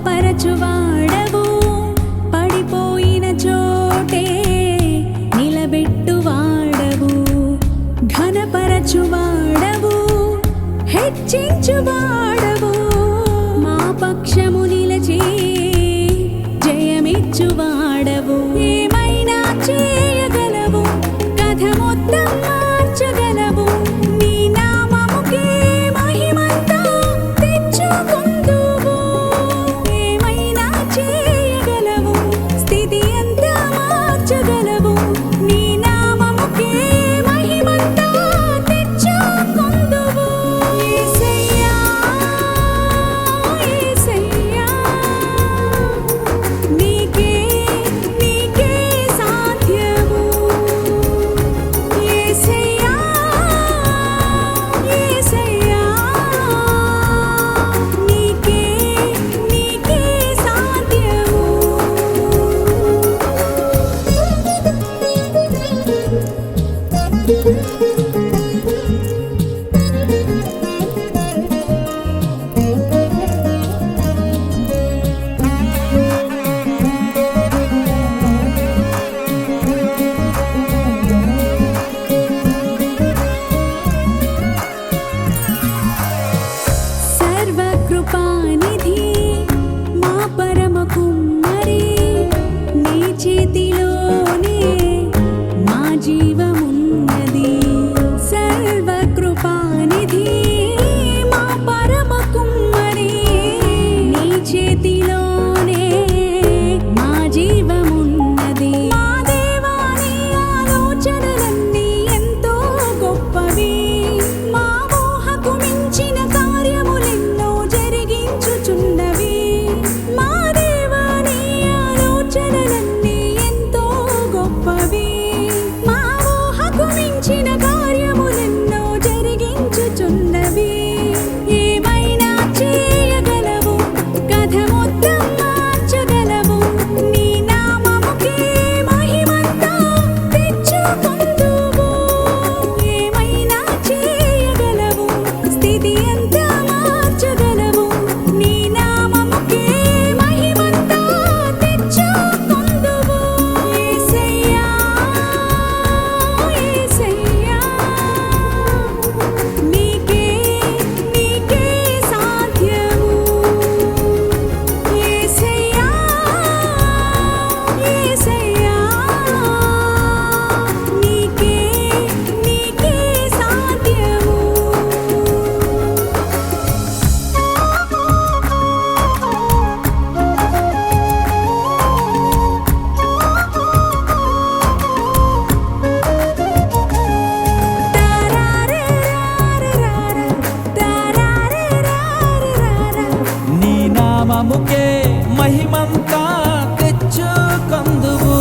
బలపరచువాడవు పడిపోయిన చోటే నిలబెట్టువాడవు. ఘనపరచువాడవు. హెచ్చించువాడు Even. నామముకే మహిమంతా తెచ్చుకందువు.